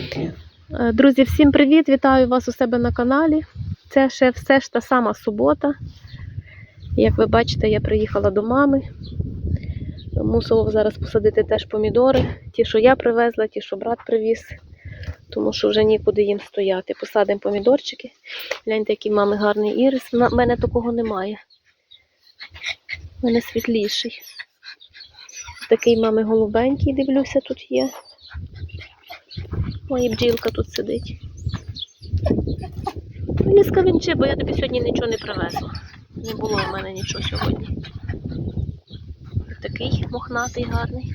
Е, Друзі, всім привіт! Вітаю вас у себе на каналі. Це ще все ж та сама субота. Як ви бачите, я приїхала до мами. Мусила зараз посадити теж помідори. Ті, що я привезла, ті, що брат привіз, тому що вже нікуди їм стояти. Посадимо помідорчики. Гляньте, який мами гарний ірис. У мене такого немає. У мене світліший. Такий мами голубенький, дивлюся, тут є. Моя бджілка тут сидить. Не скавінчи, бо я тобі сьогодні нічого не привезла. Не було в мене нічого сьогодні. Такий мохнатий гарний.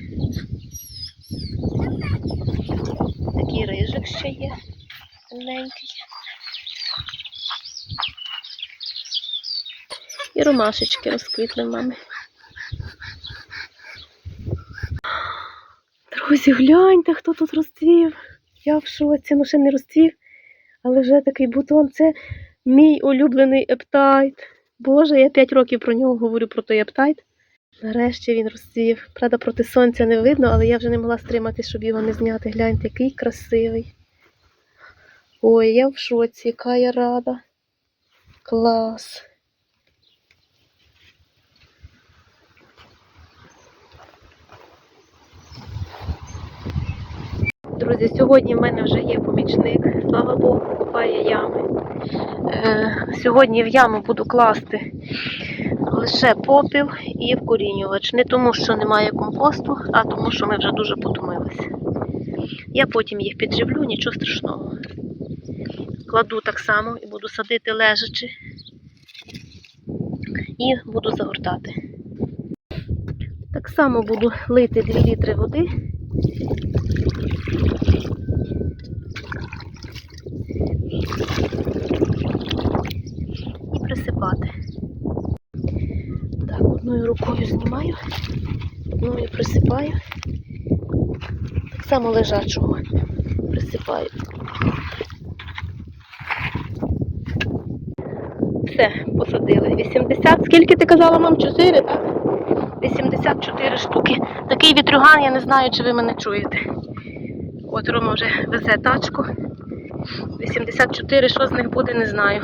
Такий рижик ще є. Темненький. І ромашечки розквітли в мами. Друзі, гляньте, хто тут розцвів. Я в шоці, ну ще не розцвів, але вже такий бутон. Це мій улюблений ептайт. Боже, я 5 років про нього говорю про той ептайт. Нарешті він розцвів. Правда, проти сонця не видно, але я вже не могла стримати, щоб його не зняти. Гляньте, який красивий. Ой, я в шоці, яка я рада. Клас. Друзі, сьогодні в мене вже є помічник, слава Богу, копає ями. Е, сьогодні в яму буду класти лише попіл і вкорінювач. Не тому, що немає компосту, а тому, що ми вже дуже потомилися. Я потім їх підживлю, нічого страшного. Кладу так само і буду садити лежачи. І буду загортати. Так само буду лити 2 літри води. І присипати. Так, одною рукою знімаю, одною присипаю. Так само лежачого присипаю. Все, посадили. 80. Скільки ти казала мам? 4, так? 84 штуки. Такий вітрюган, я не знаю, чи ви мене чуєте. От Рома вже везе тачку. 84, що з них буде, не знаю.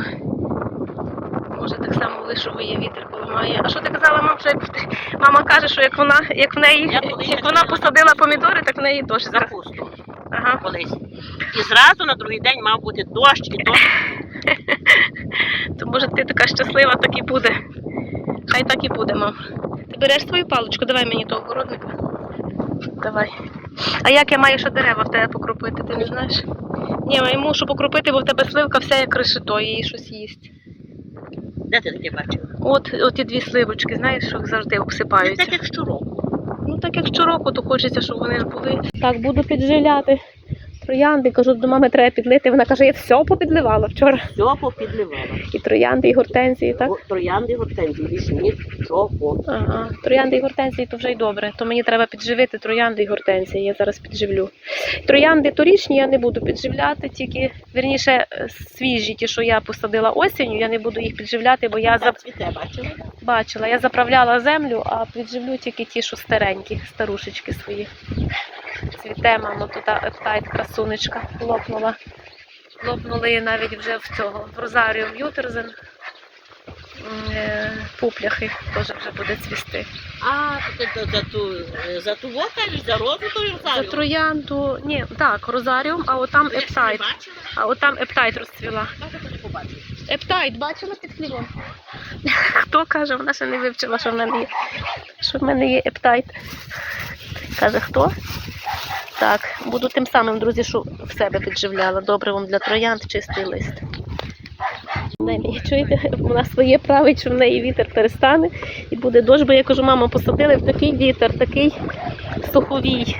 Може так само вишовує вітер, коли має. А що ти казала, мам, що як мама каже, що як вона, як в неї, Я як вона посадила помідори, так в неї теж зараз. капусту Ага. колись. І зразу на другий день мав бути дощ, і дощ. То може ти така щаслива, так і буде. Хай так і буде, мам. Ти береш свою паличку, давай мені того городника. Давай. А як я маю ще дерева в тебе покропити, ти не знаєш? Ні, я мушу покропити, бо в тебе сливка вся як решето, її щось їсть. Де ти таке бачила? От, от ті дві сливочки, знаєш, що завжди обсипаються. Так як щороку. Ну так як щороку, то хочеться, щоб вони ж були. Так, буду піджиляти троянди. Кажу, до мами треба підлити. Вона каже, я все попідливала вчора. Все попідливала. І троянди, і гортензії, так? Троянди гортензії, більше нічого. Ага, троянди і гортензії то вже й добре. То мені треба підживити троянди і гортензії. Я зараз підживлю. Троянди торічні я не буду підживляти, тільки вірніше е, свіжі, ті, що я посадила осінню, я не буду їх підживляти, бо я цвіте бачила. бачила, я заправляла землю, а підживлю тільки ті, що старенькі, старушечки свої. Цвіте, мамо, тут ептайт, красунечка, лопнула. Лопнули її навіть вже в цього, в розаріум Ютерзен. Е, Пупляхи теж вже буде цвісти. А, то за ту, е, за ту вока, за розу то За троянду, ні, так, розаріум, а отам ептайт. А отам ептайт розцвіла. Ептайт, бачила під хлібом? Хто каже, вона ще не вивчила, що в мене є. Що в мене є ептайт. Каже, хто? Так, буду тим самим, друзі, що в себе підживляла. Добривом для троянд, чистий лист. Чуєте, вона своє править, що в неї вітер перестане і буде дощ, бо я кажу, мама, посадили в такий вітер, такий суховій,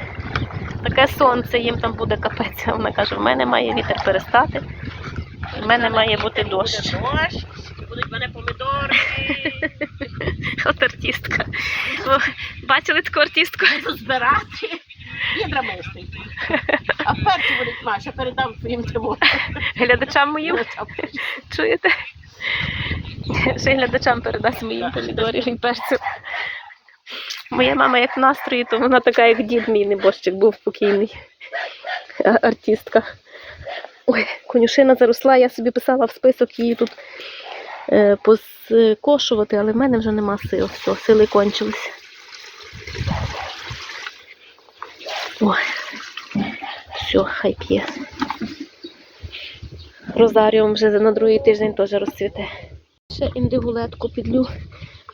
таке сонце, їм там буде капець. А Вона каже, в мене має вітер перестати, в мене має бути дощ. Дощ, будуть в мене помідори. От артистка. Бачили таку артистку? Збирати. Відра мистить. А перці будуть наші, передам своїм тиму. Глядачам моїм. Чуєте? Ще й глядачам передасть моїм помідорів і перцю. Моя мама як в настрої, то вона така, як дід мій небожчик був спокійний. а- артистка. Ой, конюшина заросла, я собі писала в список її тут е, поскошувати, але в мене вже нема сил. Все, сили кончилися. Ой, все, хай п'є. Розаріум вже на другий тиждень теж розцвіте. Ще індигулетку підлю.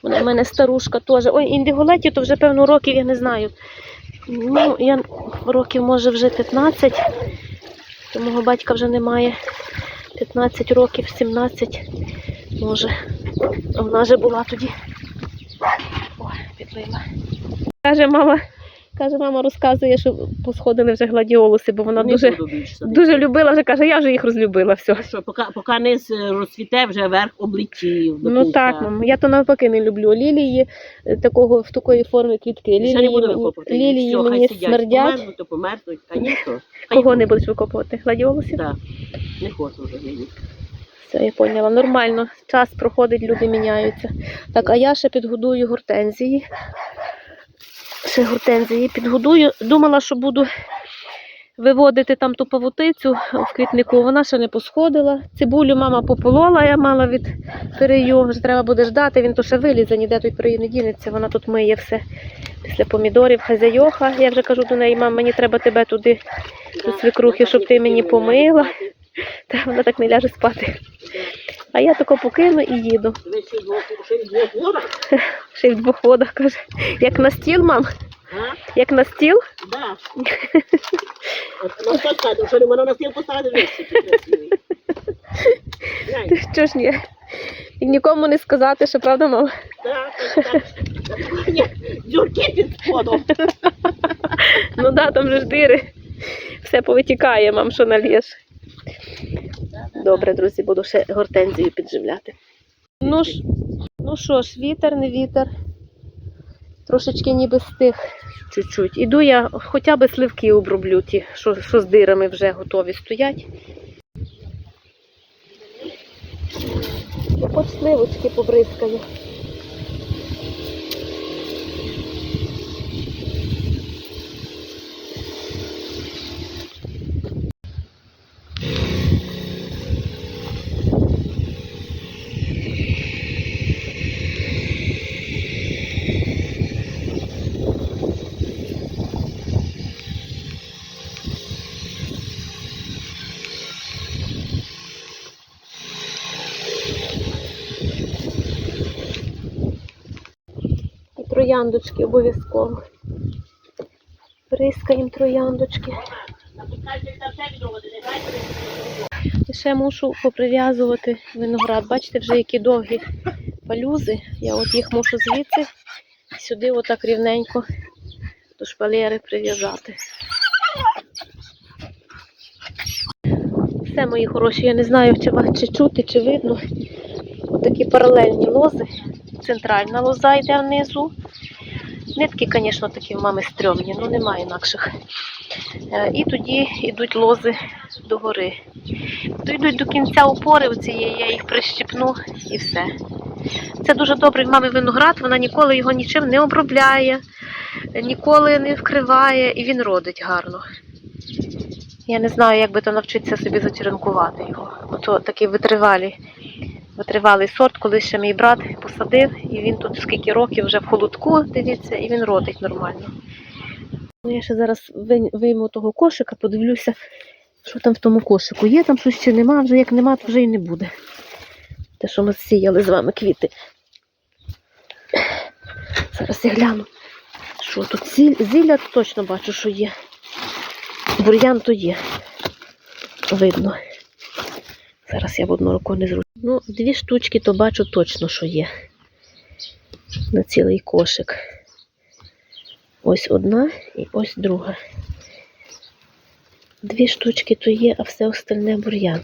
Вона в мене старушка теж. Ой, індиголеті то вже певно років, я не знаю. Ну, я років може вже 15. То мого батька вже немає. 15 років, 17 може. Вона вже була тоді. Ой, підлила. Каже мама, каже, мама розказує, що посходили вже гладіолуси, бо вона дуже, садити. дуже любила, вже каже, я вже їх розлюбила. Все. Що, поки, поки низ е, розцвіте, вже верх облетів. до Ну кінця. так, мам. Я то навпаки не люблю лілії е, такого в такої форми квітки. Ще не Лілії, буду викопувати. лілії Все, хай мені сидять. смердять. Померзнуть, то померзнуть, а ніхто. Кого не будеш викопувати? Гладіолусів? Так, не хочу вже я. Все, я поняла. Нормально. Час проходить, люди міняються. Так, а я ще підгодую гортензії. Ще гортензії підгодую. Думала, що буду виводити там ту павутицю в квітнику. Вона ще не посходила. Цибулю мама пополола, я мала від перею. Вже треба буде ждати, він то ще вилізе, ніде той перею не дінеться. Вона тут миє все після помідорів, хазяйоха. Я вже кажу до неї, мам, мені треба тебе туди до свекрухи, щоб ти мені помила. Та вона так не ляже спати. А я тако покину і їду. Ще й в двох водах каже. Як на стіл, мам? Як на стіл? От, Ну, що не можна на стіл поставити. Ти що ж ні? І нікому не сказати, що правда, мам? Так, так, так. Під сподом. Ну да, там же ж дири. Все повитікає, мам, що нальєш. Добре, друзі, буду ще гортензію підживляти. Ну ж, ну що ж, вітер, не вітер. Трошечки ніби стих чуть-чуть. Іду я хоча б сливки оброблю ті, що, що з дирами вже готові стоять. Хоч сливочки побризкаю. І трояндочки обов'язково. Бризкаємо трояндочки. І ще мушу поприв'язувати виноград. Бачите, вже які довгі палюзи. Я от їх мушу звідси сюди отак рівненько до шпалери прив'язати. Все, мої хороші, я не знаю, чи, ва- чи чути, чи видно. Отакі паралельні лози. Центральна лоза йде внизу. Нитки, звісно, такі в мами стрьомні, ну немає інакших. Е, І тоді йдуть лози догори. Дійдуть до кінця опори цієї, я їх прищепну і все. Це дуже добрий в мами виноград, вона ніколи його нічим не обробляє, ніколи не вкриває і він родить гарно. Я не знаю, як би то навчитися собі зачеренкувати його. Ото такий витривалий, витривалий сорт, коли ще мій брат посадив, і він тут скільки років вже в холодку, дивіться, і він родить нормально. Ну, я ще зараз вийму того кошика, подивлюся, що там в тому кошику. Є там щось чи нема, вже як нема, то вже і не буде. Те, що ми сіяли з вами квіти. Зараз я гляну. Що тут зілля точно бачу, що є. Бур'ян то є. Видно. Зараз я в одну руку не зру. Ну, дві штучки то бачу точно, що є. На цілий кошик. Ось одна і ось друга. Дві штучки то є, а все остальне бур'ян.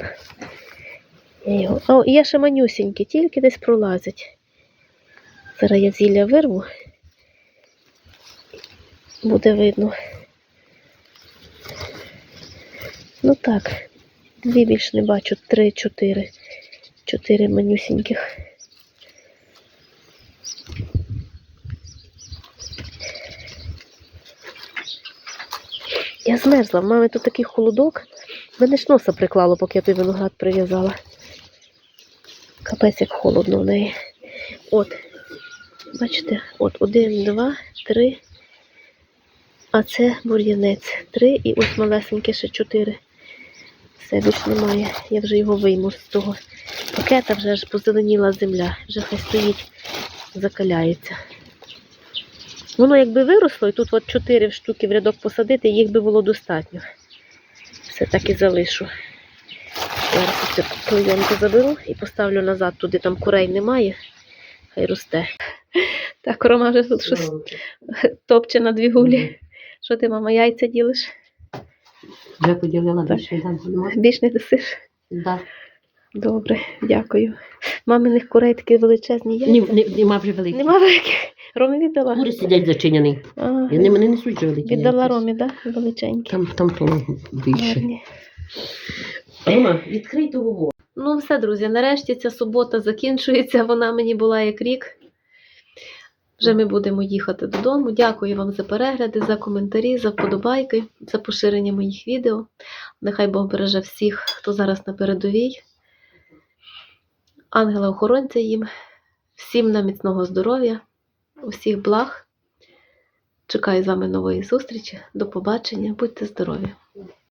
Його... О, є ще манюсінькі, тільки десь пролазять. Зараз я зілля вирву. Буде видно. Ну так, дві більш не бачу, три, чотири. Манюсіньких. Я змерзла. В мами тут такий холодок. Мене ж носа приклало, поки я той виноград прив'язала. Капець, як холодно в неї. От. Бачите, от один, два, три. А це бур'янець. Три і ось малесеньке ще чотири. Все більш немає. Я вже його вийму з того пакета, вже аж позеленіла земля. Вже хай стоїть, закаляється. Воно якби виросло, і тут от чотири штуки в рядок посадити, їх би було достатньо. Все так і залишу. Зараз цю клейонку заберу і поставлю назад, туди там курей немає. Хай росте. Так, Рома вже тут щось топче на дві гулі. Що ти, мама, яйця ділиш? Вже поділила більше. Більш не досиш? Да. Добре, дякую. Маминих курей такі величезні Ні, ні, нема вже великих. Нема великих. Ромі віддала. Кури сидять зачинені. А, Вони мене несуть вже великі. віддала. Ромі, так? Да? Величенькі. Там, там то більше. Гарні. Рома, відкрий того. Ну, все, друзі, нарешті ця субота закінчується. Вона мені була як рік. Вже ми будемо їхати додому. Дякую вам за перегляди, за коментарі, за вподобайки, за поширення моїх відео. Нехай Бог береже всіх, хто зараз на передовій. Ангела-охоронця їм, всім на міцного здоров'я, усіх благ. Чекаю з вами нової зустрічі. До побачення. Будьте здорові!